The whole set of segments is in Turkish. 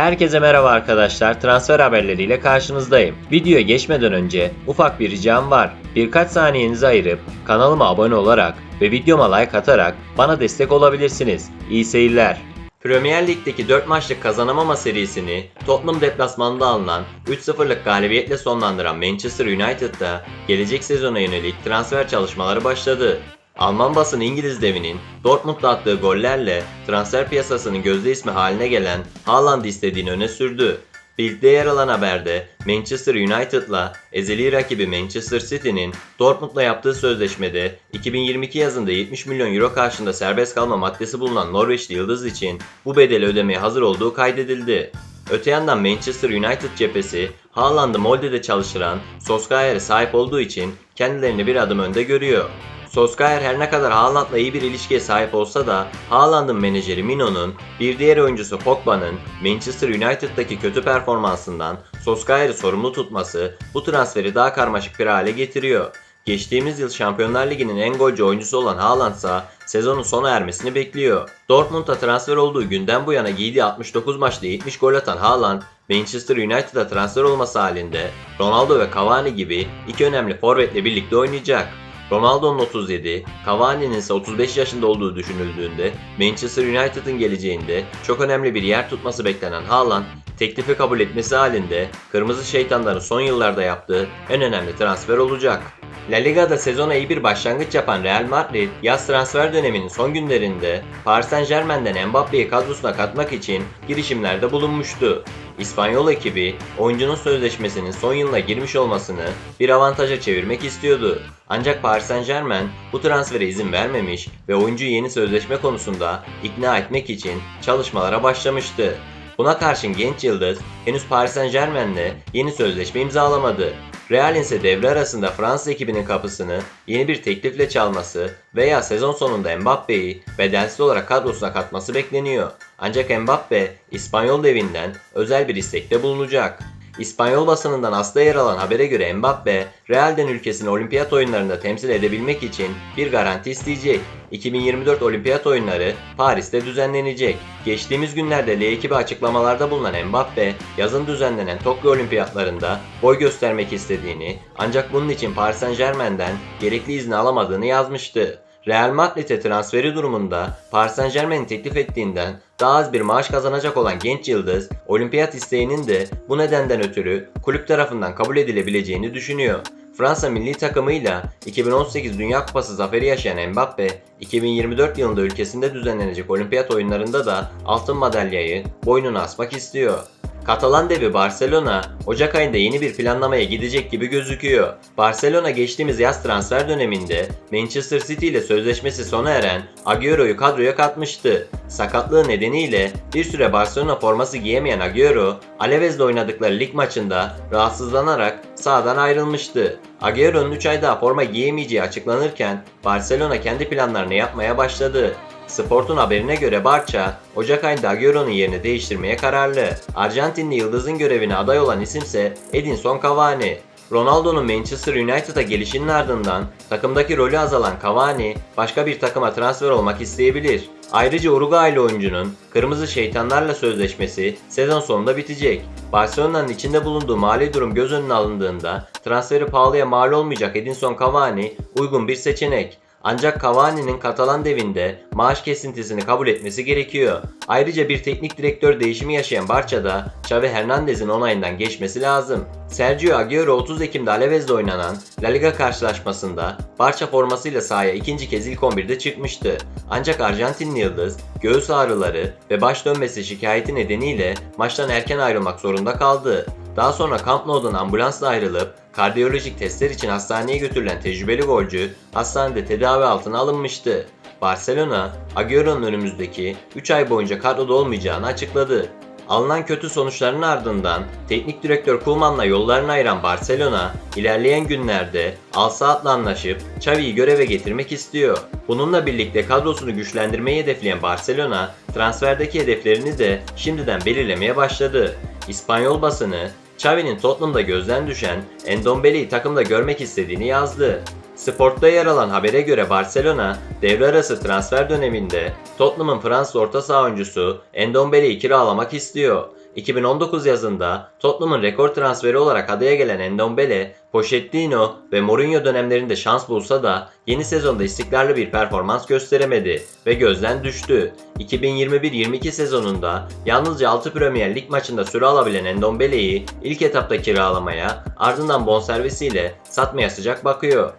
Herkese merhaba arkadaşlar. Transfer haberleriyle karşınızdayım. Videoya geçmeden önce ufak bir ricam var. Birkaç saniyenizi ayırıp kanalıma abone olarak ve videoma like atarak bana destek olabilirsiniz. İyi seyirler. Premier Lig'deki 4 maçlık kazanamama serisini Tottenham deplasmanında alınan 3-0'lık galibiyetle sonlandıran Manchester United'da gelecek sezona yönelik transfer çalışmaları başladı. Alman basın İngiliz devinin Dortmund'da attığı gollerle transfer piyasasının gözde ismi haline gelen Haaland'ı istediğini öne sürdü. Bild'de yer alan haberde Manchester United'la ezeli rakibi Manchester City'nin Dortmund'la yaptığı sözleşmede 2022 yazında 70 milyon euro karşında serbest kalma maddesi bulunan Norveçli Yıldız için bu bedeli ödemeye hazır olduğu kaydedildi. Öte yandan Manchester United cephesi Haaland'ı Molde'de çalıştıran Solskjaer'e sahip olduğu için kendilerini bir adım önde görüyor. Solskjaer her ne kadar Haaland'la iyi bir ilişkiye sahip olsa da Haaland'ın menajeri Mino'nun bir diğer oyuncusu Pogba'nın Manchester United'daki kötü performansından Solskjaer'i sorumlu tutması bu transferi daha karmaşık bir hale getiriyor. Geçtiğimiz yıl Şampiyonlar Ligi'nin en golcü oyuncusu olan Haaland ise sezonun sona ermesini bekliyor. Dortmund'a transfer olduğu günden bu yana giydiği 69 maçta 70 gol atan Haaland, Manchester United'a transfer olması halinde Ronaldo ve Cavani gibi iki önemli forvetle birlikte oynayacak. Ronaldo'nun 37, Cavani'nin ise 35 yaşında olduğu düşünüldüğünde Manchester United'ın geleceğinde çok önemli bir yer tutması beklenen Haaland, teklifi kabul etmesi halinde Kırmızı Şeytanların son yıllarda yaptığı en önemli transfer olacak. La Liga'da sezona iyi bir başlangıç yapan Real Madrid, yaz transfer döneminin son günlerinde Paris Saint Germain'den Mbappe'yi kadrosuna katmak için girişimlerde bulunmuştu. İspanyol ekibi oyuncunun sözleşmesinin son yılına girmiş olmasını bir avantaja çevirmek istiyordu. Ancak Paris Saint Germain bu transfere izin vermemiş ve oyuncuyu yeni sözleşme konusunda ikna etmek için çalışmalara başlamıştı. Buna karşın genç yıldız henüz Paris Saint Germain'le yeni sözleşme imzalamadı. Real'in ise devre arasında Fransız ekibinin kapısını yeni bir teklifle çalması veya sezon sonunda Mbappe'yi bedelsiz olarak kadrosuna katması bekleniyor. Ancak Mbappe İspanyol devinden özel bir istekte bulunacak. İspanyol basınından asla yer alan habere göre Mbappe, Real'den ülkesini olimpiyat oyunlarında temsil edebilmek için bir garanti isteyecek. 2024 olimpiyat oyunları Paris'te düzenlenecek. Geçtiğimiz günlerde L ekibi açıklamalarda bulunan Mbappe, yazın düzenlenen Tokyo olimpiyatlarında boy göstermek istediğini ancak bunun için Paris Saint Germain'den gerekli izni alamadığını yazmıştı. Real Madrid'e transferi durumunda Paris Saint Germain'in teklif ettiğinden daha az bir maaş kazanacak olan genç yıldız, olimpiyat isteğinin de bu nedenden ötürü kulüp tarafından kabul edilebileceğini düşünüyor. Fransa milli takımıyla 2018 Dünya Kupası zaferi yaşayan Mbappe, 2024 yılında ülkesinde düzenlenecek olimpiyat oyunlarında da altın madalyayı boynuna asmak istiyor. Katalan devi Barcelona, Ocak ayında yeni bir planlamaya gidecek gibi gözüküyor. Barcelona geçtiğimiz yaz transfer döneminde Manchester City ile sözleşmesi sona eren Agüero'yu kadroya katmıştı. Sakatlığı nedeniyle bir süre Barcelona forması giyemeyen Agüero, Alavez'le oynadıkları lig maçında rahatsızlanarak sahadan ayrılmıştı. Agüero'nun 3 ay daha forma giyemeyeceği açıklanırken Barcelona kendi planlarını yapmaya başladı. Sport'un haberine göre Barça, Ocak ayında Agüero'nun yerini değiştirmeye kararlı. Arjantinli yıldızın görevine aday olan isimse Edinson Cavani. Ronaldo'nun Manchester United'a gelişinin ardından takımdaki rolü azalan Cavani başka bir takıma transfer olmak isteyebilir. Ayrıca Uruguaylı oyuncunun Kırmızı Şeytanlarla sözleşmesi sezon sonunda bitecek. Barcelona'nın içinde bulunduğu mali durum göz önüne alındığında transferi pahalıya mal olmayacak Edinson Cavani uygun bir seçenek. Ancak Cavani'nin Katalan devinde maaş kesintisini kabul etmesi gerekiyor. Ayrıca bir teknik direktör değişimi yaşayan Barça'da Xavi Hernandez'in onayından geçmesi lazım. Sergio Agüero 30 Ekim'de Alavez'de oynanan La Liga karşılaşmasında Barça formasıyla sahaya ikinci kez ilk 11'de çıkmıştı. Ancak Arjantinli yıldız göğüs ağrıları ve baş dönmesi şikayeti nedeniyle maçtan erken ayrılmak zorunda kaldı. Daha sonra Camp Nou'dan ambulansla ayrılıp kardiyolojik testler için hastaneye götürülen tecrübeli golcü hastanede tedavi altına alınmıştı. Barcelona, Agüero'nun önümüzdeki 3 ay boyunca kadroda olmayacağını açıkladı. Alınan kötü sonuçların ardından teknik direktör Koeman'la yollarını ayıran Barcelona, ilerleyen günlerde Al Saad'la anlaşıp Xavi'yi göreve getirmek istiyor. Bununla birlikte kadrosunu güçlendirmeyi hedefleyen Barcelona, transferdeki hedeflerini de şimdiden belirlemeye başladı. İspanyol basını, Xavi'nin Tottenham'da gözden düşen Endombele'yi takımda görmek istediğini yazdı. Sport'ta yer alan habere göre Barcelona, devre arası transfer döneminde Tottenham'ın Fransız orta saha oyuncusu Endombele'yi kiralamak istiyor. 2019 yazında Tottenham'ın rekor transferi olarak adaya gelen Endombele, Pochettino ve Mourinho dönemlerinde şans bulsa da yeni sezonda istikrarlı bir performans gösteremedi ve gözden düştü. 2021-22 sezonunda yalnızca 6 Premier Lig maçında süre alabilen Endombele'yi ilk etapta kiralamaya ardından bonservisiyle satmaya sıcak bakıyor.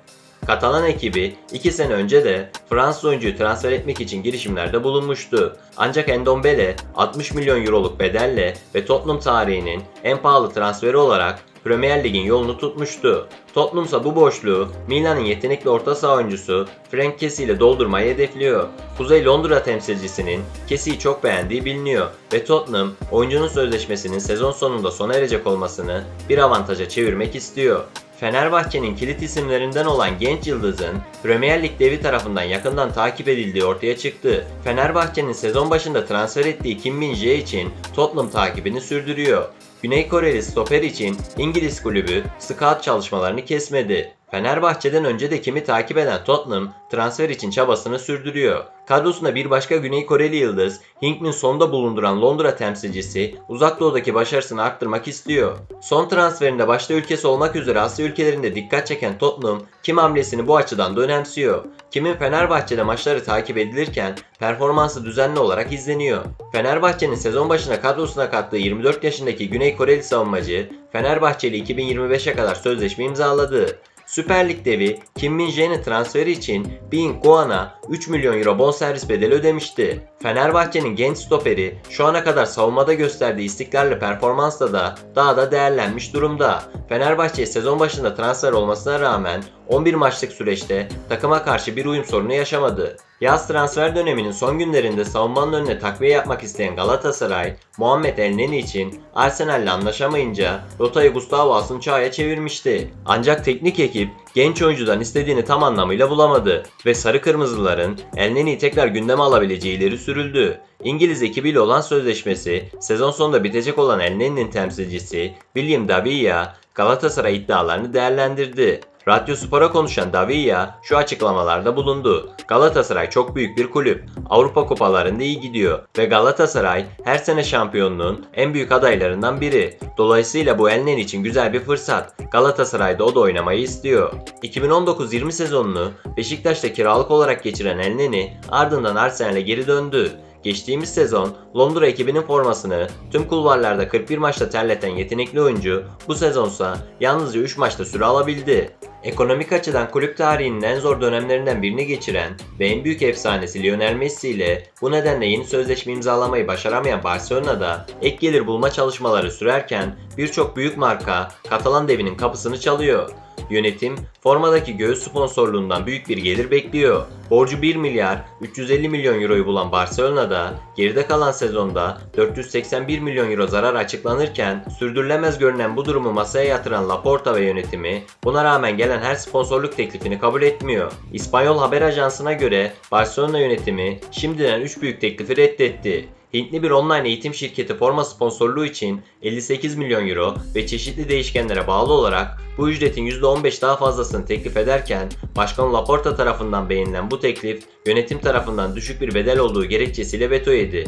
Katalan ekibi 2 sene önce de Fransız oyuncuyu transfer etmek için girişimlerde bulunmuştu. Ancak Endombele 60 milyon euroluk bedelle ve Tottenham tarihinin en pahalı transferi olarak Premier Lig'in yolunu tutmuştu. Tottenham ise bu boşluğu Milan'ın yetenekli orta saha oyuncusu Frank Kessie ile doldurmayı hedefliyor. Kuzey Londra temsilcisinin Kessie'yi çok beğendiği biliniyor ve Tottenham oyuncunun sözleşmesinin sezon sonunda sona erecek olmasını bir avantaja çevirmek istiyor. Fenerbahçe'nin kilit isimlerinden olan genç yıldızın Premier Lig devi tarafından yakından takip edildiği ortaya çıktı. Fenerbahçe'nin sezon başında transfer ettiği Kim Min-jae için Tottenham takibini sürdürüyor. Güney Koreli stoper için İngiliz kulübü scout çalışmalarını kesmedi. Fenerbahçe'den önce de kimi takip eden Tottenham transfer için çabasını sürdürüyor. Kadrosunda bir başka Güney Koreli yıldız, Hinkmin sonda bulunduran Londra temsilcisi uzak doğudaki başarısını arttırmak istiyor. Son transferinde başta ülkesi olmak üzere Asya ülkelerinde dikkat çeken Tottenham, Kim hamlesini bu açıdan da önemsiyor. Kim'in Fenerbahçe'de maçları takip edilirken performansı düzenli olarak izleniyor. Fenerbahçe'nin sezon başına kadrosuna kattığı 24 yaşındaki Güney Koreli savunmacı, Fenerbahçe ile 2025'e kadar sözleşme imzaladı. Süper Lig devi Kim Min-jae'nin transferi için Bin Guan'a 3 milyon euro bonservis bedeli ödemişti. Fenerbahçe'nin genç stoperi şu ana kadar savunmada gösterdiği istikrarlı performansla da daha da değerlenmiş durumda. Fenerbahçe sezon başında transfer olmasına rağmen 11 maçlık süreçte takıma karşı bir uyum sorunu yaşamadı. Yaz transfer döneminin son günlerinde savunmanın önüne takviye yapmak isteyen Galatasaray, Muhammed Elneni için Arsenal'le anlaşamayınca rotayı Gustavo Asunçağ'a çevirmişti. Ancak teknik ekip genç oyuncudan istediğini tam anlamıyla bulamadı ve sarı kırmızıların Elneni'yi tekrar gündeme alabileceği ileri sürüldü. İngiliz ekibiyle olan sözleşmesi sezon sonunda bitecek olan Elneni'nin temsilcisi William Davia Galatasaray iddialarını değerlendirdi. Radyo Spor'a konuşan Davia şu açıklamalarda bulundu. Galatasaray çok büyük bir kulüp. Avrupa kupalarında iyi gidiyor ve Galatasaray her sene şampiyonluğun en büyük adaylarından biri. Dolayısıyla bu Elnen için güzel bir fırsat. Galatasaray'da o da oynamayı istiyor. 2019-20 sezonunu Beşiktaş'ta kiralık olarak geçiren Elneni ardından Arsenal'e geri döndü. Geçtiğimiz sezon Londra ekibinin formasını tüm kulvarlarda 41 maçta terleten yetenekli oyuncu bu sezonsa yalnızca 3 maçta süre alabildi. Ekonomik açıdan kulüp tarihinin en zor dönemlerinden birini geçiren ve en büyük efsanesi Lionel Messi ile bu nedenle yeni sözleşme imzalamayı başaramayan Barcelona'da ek gelir bulma çalışmaları sürerken birçok büyük marka Katalan devinin kapısını çalıyor. Yönetim formadaki göğüs sponsorluğundan büyük bir gelir bekliyor. Borcu 1 milyar 350 milyon euroyu bulan Barcelona'da geride kalan sezonda 481 milyon euro zarar açıklanırken sürdürülemez görünen bu durumu masaya yatıran Laporta ve yönetimi buna rağmen gelen her sponsorluk teklifini kabul etmiyor. İspanyol haber ajansına göre Barcelona yönetimi şimdiden 3 büyük teklifi reddetti. Hintli bir online eğitim şirketi forma sponsorluğu için 58 milyon euro ve çeşitli değişkenlere bağlı olarak bu ücretin %15 daha fazlasını teklif ederken Başkan Laporta tarafından beğenilen bu teklif yönetim tarafından düşük bir bedel olduğu gerekçesiyle veto yedi.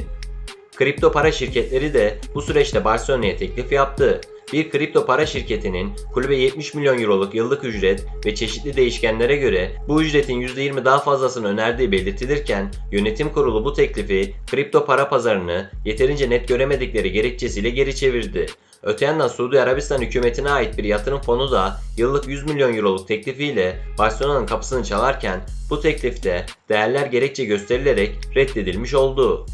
Kripto para şirketleri de bu süreçte Barcelona'ya teklif yaptı. Bir kripto para şirketinin kulübe 70 milyon euroluk yıllık ücret ve çeşitli değişkenlere göre bu ücretin %20 daha fazlasını önerdiği belirtilirken yönetim kurulu bu teklifi kripto para pazarını yeterince net göremedikleri gerekçesiyle geri çevirdi. Öte yandan Suudi Arabistan hükümetine ait bir yatırım fonu da yıllık 100 milyon euroluk teklifiyle Barcelona'nın kapısını çalarken bu teklifte değerler gerekçe gösterilerek reddedilmiş oldu.